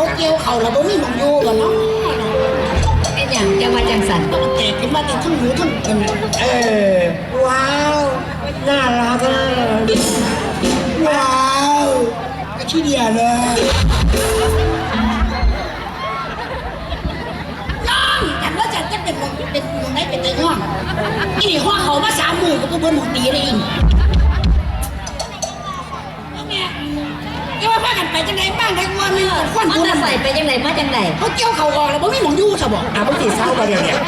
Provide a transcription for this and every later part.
เขาเกี่ยวเขาแล้วบ่มีหมองอยู่บ่เนาะเป็นอย่างจะมาจังสันมันแตกขึ้นมาแต่ทั้งหูทั้งเป็นเออว้าวน่ารักอะว้าวก็ที่เดียวเลยน้องแต่ว่าจะจะเป็นเป็นยังไงเป็นไอ้ห้องอีนี่ห้องเขามาสามหมื่นก็เพิ่นหมดตีเลย ไปจังไดบ้างได้กว่านี่ควันมันบุญจะใส่ไปจังไหนมาจังไหนเขาเกี่ยวเขาออกแล้วบ่มีหมองอยู่ซะบ่อะมึงตีเศร้าปะเดี๋ยวเนี่ย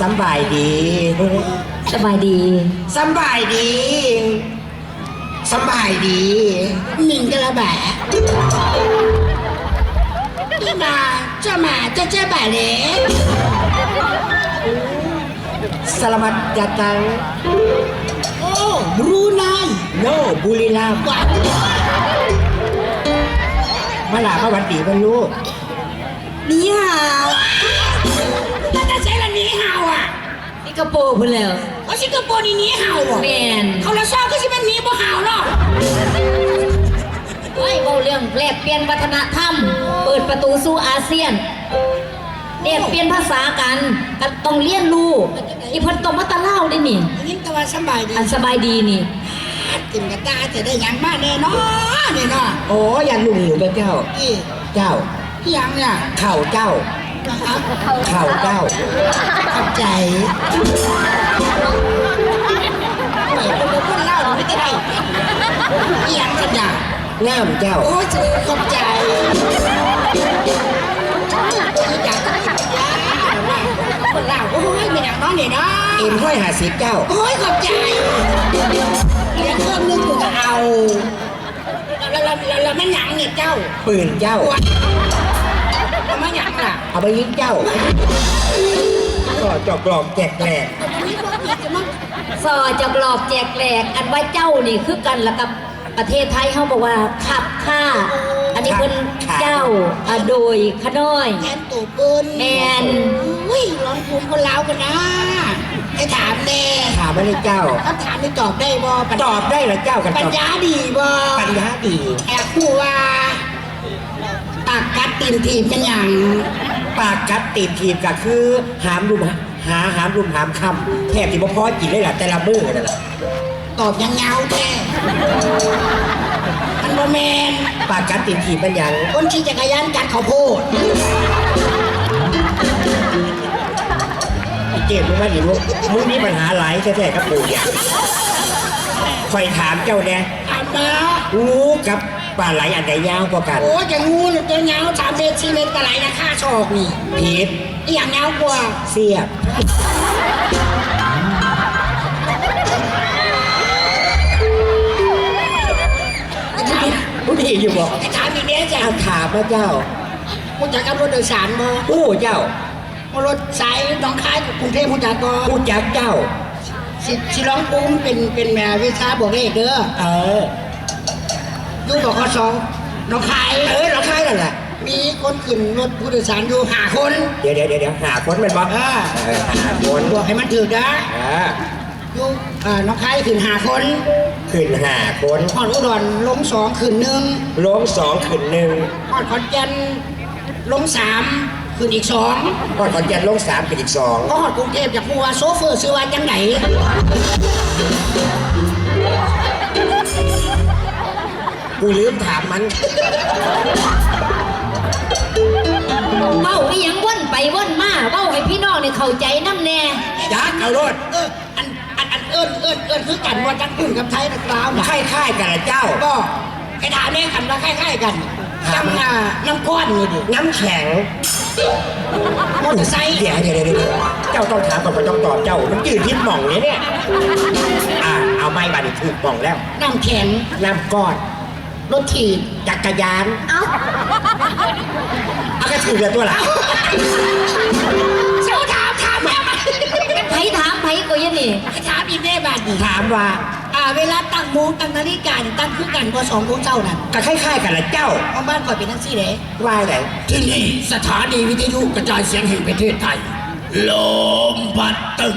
สำบายดีสบายดีสำบายดีสำบายดีหมิงกะละแบะนี่มาจะมาจะเจ๊แบะเล็กสลามัดยาตัง โอ้บรูไนโนบุรีรัมย์ว้ามาหลามาวันดีกันลูกนี่ฮาวแล้วจะใช้ละหนี้เห่าอะสิงคโปร์พุ่นแล้วเขาสิงคโปร์นี่หนี้เห่าอะแมนเขาละซอกก็สิเป็นหนี้บ่เห่าหรอกเฮ้ยเบาเรื่องแลกเปลี่ยนวัฒนธรรม เปิดประตูสู่อาเซียน แลกเปลี่ยนภาษากันก็ต้องเรียนรู้อีเพิ่นต้องมาตะเล่าได้นี่ยิ่งตะวันสบายดีอันสบายดีนี่กินกระตาจะได้หยังมาแน่นอนนี่เนาะโอ้ยันลุงหนูกับเจ้าอีเจ้าอีหยังเนี่ยเข่าเจ้านะครับเข่าเจ้าขอบใจโอ้ยเป็นคนเล่าไม่ได้ได้อีหยังกันอย่างงามเจ้าโอ้ยขอบใจ ห้อยหาสิบเจ้า โอ้ยขอบใจเลี้ยงเพิ่มนึงกูก็เอาแล้วแล้วแล้วแล้วมันหยังเนี่ยเจ้าปืนเจ้า แล้วมันหยังล่ะเอาไปยิงเจ้า ก็จอกกลอกแจกแหลกอันนี้พวกนี้จะมาซอจะกรอบแจกแหลกอันว่าเจ้านี่คือกันแล้วกับประเทศไทยเขาบอกว่าขับค่า อันนี้เพิ่นเจ้าอะโดยขน้อยแทนตูปืนแมนอุ้ยลองภูมิคนลาวกันนะ ให้ถามแน่ถามมาเลยเจ้า คำถามนี่ตอบได้บ่ปัญตอบได้เหรอเจ้ากันปัตญอบญาดีบ่ปัญญาดี แอบคู่ว่าปากกัดตีนทีบเป็นอย่างปากกัดตีนทีมก็คือ หามรุมหาหามรุมหามคำแทบที่บ่พอกินเลยล่ะแต่ละมือนั่นแหละตอบยังเงาแท้มันบ่แมนปากกัดตีนทีมเป็นหยังคนขี่จักรยานกัดข้าวโพด เจ็บมึงมาดิลูกมึงมีปัญหาหลายแท้ๆกับปู่อย่างคอยถามเจ้าแน่ถามมางูกับปลาไหลอันใดยาวกว่ากัน โอ้ยอย่างงูหรือตัวเงาสามเมตรสี่เมตรปลาไหลนะค่าชอกนี่ผิดอหย่างเงากว่าเสียบไอ้ถามมึงผิดอยู่บอกไอ้ถามอีกเนี้ยจ้ะเอาถามมาเจ้ามุจักกับรถโดยสารบ่ผู้เจ้า รถสายหน้องคายกับกรุงเทพมุจักบ่ผู้จักเจ้า สิสิร้องปุ้มเป็นเป็นแม่วิชาบวกเลขเด้อเออ อยูบอกข้อสองหน้องคายเออเราคล้ายกันแหละมีคนขึ้นรถผู้โดยสารอยู่ห้าคนเดี๋ยวเดี๋ยวเดี๋ยวหาคนเป็นบอสอ่าเออหาคนบอกให้มันถือนะอ่าอยู่อ่าหน้องคายขึ้นห้าคนขึ้นหาคนพอดอุดรลงสองขึ้นหนึ่งลงสองขึ้นหนึ่งพอดขอนแก่นลงสาม ขึ้นอีกสองพอดขอนแก่นลงสามเป็นอีกสองก็หอดกรุงเทพจากผู้ว่าโซเฟอร์ซื้อว่าจังไหนกูลืมถามมันเบ้าอีหยังว่นไปว่นมาเบ้าให้พี่น้องเนี่ยเข้าใจน้ำแน่ยักษ์เอารถเอออันอันอันเอิญเอิญเอิญคือกันว่าจังอื่นกับไทยนักลาวน่ะคล้ายๆกันละเจ้าก็ไอ้ถามแม่กันว่าคล้ายๆกันน้ำอ่าน้ำก้อนนี่ดิน้ำแข็ง มอเตอร์ไซค์เดี๋ยวเดี๋ยวเดี๋ยวเดี๋ยวเจ้าต้องถามก่อนมันต้องตอบเจ้า มันยืนที่หม่องเนี่ยเนี่ยอ่าเอาไม้บาดนีถูกหม่องแล้วน้ำแข็งน้ำก้อนรถถีบจักรยานเอ้าเอาก็ถือเลยตัวละเจ้าถามถามแม่มาไผถามไผก็อยันนี่ไอ้ถามอีแม่บ้านนี่ถามว่าอ่า เวลาตั้งโมงตั้งนาฬิกานี่ตั้งคือกันพอสองโมงเช้านั่นก็คล้ายๆกันละเจ้าของบ้านก่อนเป็นทั้งสี่เลยว่าไงที่นี่สถานีวิทยุกระจายเสียงแห่งประเทศไทยลมพัดตึก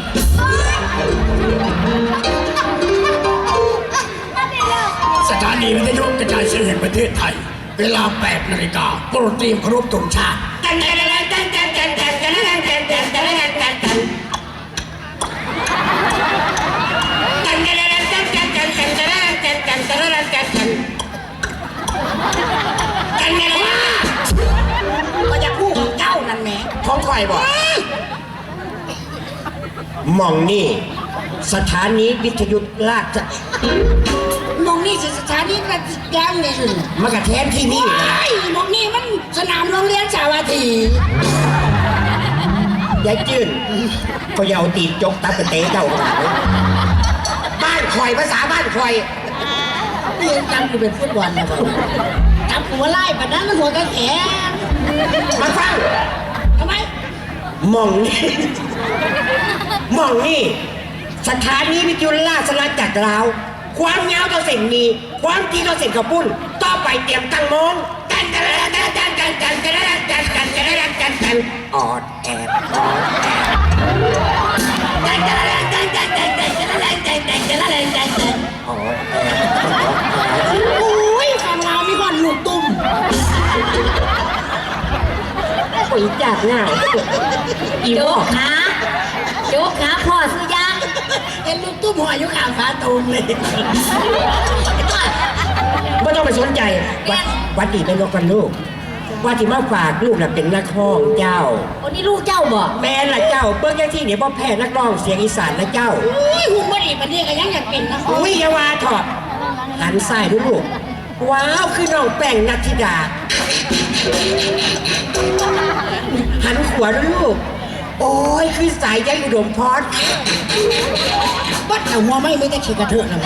สถานีวิทยุกระจายเสียงแห่งประเทศไทยลเวลา8นาฬิกาโปรดเตรียมเคารพธงชาติ เจ้านั่นแหละของคอยบอกหมองนี่ สถานีวิทยุราชมองนี่สถานีมันยังไงมากระแทนที่นี่นะไอ้มองนี่มันสนามโรงเรียนสาวัตถียายจื้นก็อยาเอาตีนจกตับไปเตะเจ้าขนาดนี้บ้านคอยภาษาบ้านคอยเรียนจำกูเป็นฟุตบอลนะบอกจำกูว่าไล่ปะนั้นหัวกันแขนมาฟังทำไมห มองนี่มองนี่ สถานีวิทยุราชนาจักรลาว ความยาวต่อเส้นนี้ ความจริงต่อเส้นกระปุ้น ต่อไปเตรียมตั้งมองกันกันกันกันกันกันกันกันกันกันกันกันกันออดแอบออดแอบกันกันกันกันกันกันกันกันกันกันกันกันกันออดแออดแอบโอ้ยข้างเรามีคนลูกตุ้ม โอ้ยจากง่ายอีโยวอกกขาโยกขาพ่อซื้อยังเห็นลูกตุ้มหัวอยู่ข้างฝาตูมเลยไม่ต้องไปสนใจวัดวัดดีเป็นนกกันลูก ว่าที่มาฝากลูกน่ะเป็นนักห้องเจ้าโอ้นี่ลูกเจ้าบอกแม่ละเจ้าเบิ้งยังที่เนี่ยพ่อแพ้นักร้องเสียงอีสานนะเจ้า อุ้ยหุ่นมันอีกมันนี่ก็ยังอยากเป็นนะอุ้ยอยาวาถอดหันซ้ายดูลูกว้าวคือน้องแป้งนัทธิดา หันขวาดูลูก โอ้ยคือสายใจอุดมพรวัดเอาหัวไม่ไม่ได้ฉีกกระเทือกนะ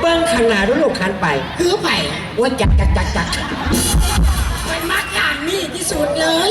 เบิ้งข้างหน้าดูลูกหันไป คือไปโอ้ยจักจักจักจัก เป็นมักอย่างนี้ที่สุดเลย